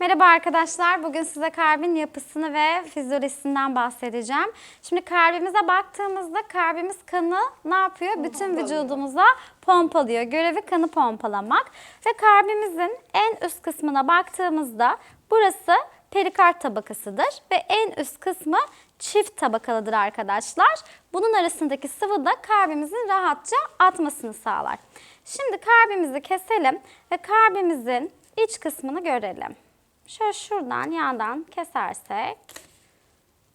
Merhaba arkadaşlar. Bugün size kalbin yapısını ve fizyolojisinden bahsedeceğim. Şimdi kalbimize baktığımızda kalbimiz kanı ne yapıyor? Bütün vücudumuza pompalıyor. Görevi kanı pompalamak. Ve kalbimizin en üst kısmına baktığımızda burası perikard tabakasıdır ve en üst kısmı çift tabakalıdır arkadaşlar. Bunun arasındaki sıvı da kalbimizin rahatça atmasını sağlar. Şimdi kalbimizi keselim ve kalbimizin iç kısmını görelim. Şöyle şuradan yandan kesersek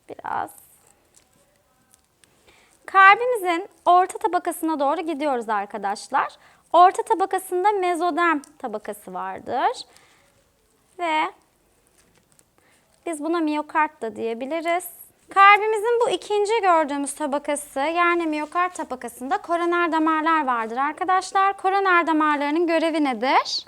biraz. Kalbimizin orta tabakasına doğru gidiyoruz arkadaşlar. Orta tabakasında mezoderm tabakası vardır. Ve biz buna miyokard da diyebiliriz. Kalbimizin bu ikinci gördüğümüz tabakası yani miyokard tabakasında koroner damarlar vardır arkadaşlar. Koroner damarlarının görevi nedir?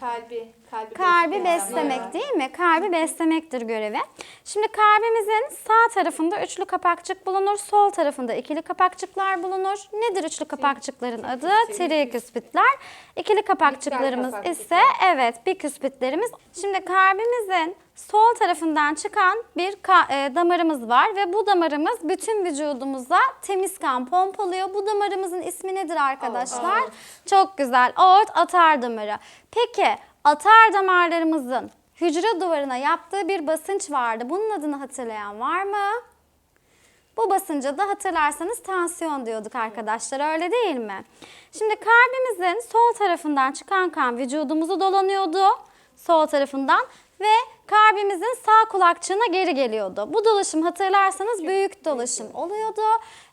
Kalbi, kalbi, Kalbi beslemek damar. değil mi? Kalbi beslemektir görevi. Şimdi kalbimizin sağ tarafında üçlü kapakçık bulunur, sol tarafında ikili kapakçıklar bulunur. Nedir üçlü kapakçıkların adı? Triküspitler. İkili kapakçıklarımız kapakçıklar. ise evet biküspitlerimiz. Şimdi kalbimizin sol tarafından çıkan bir e, damarımız var ve bu damarımız bütün vücudumuza temiz kan pompalıyor. Bu damarımızın ismi nedir arkadaşlar? Çok güzel. Aort atar damarı. Peki atar damarlarımızın hücre duvarına yaptığı bir basınç vardı. Bunun adını hatırlayan var mı? Bu basınca da hatırlarsanız tansiyon diyorduk arkadaşlar öyle değil mi? Şimdi kalbimizin sol tarafından çıkan kan vücudumuzu dolanıyordu. Sol tarafından ve kalbimizin sağ kulakçığına geri geliyordu. Bu dolaşım hatırlarsanız büyük dolaşım oluyordu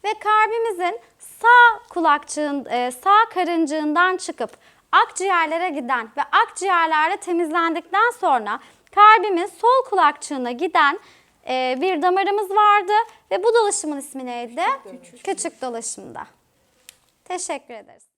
ve kalbimizin sağ kulakçığın e, sağ karıncığından çıkıp akciğerlere giden ve akciğerlerde temizlendikten sonra kalbimin sol kulakçığına giden e, bir damarımız vardı ve bu dolaşımın ismi neydi? Küçük dolaşımda. Teşekkür ederiz.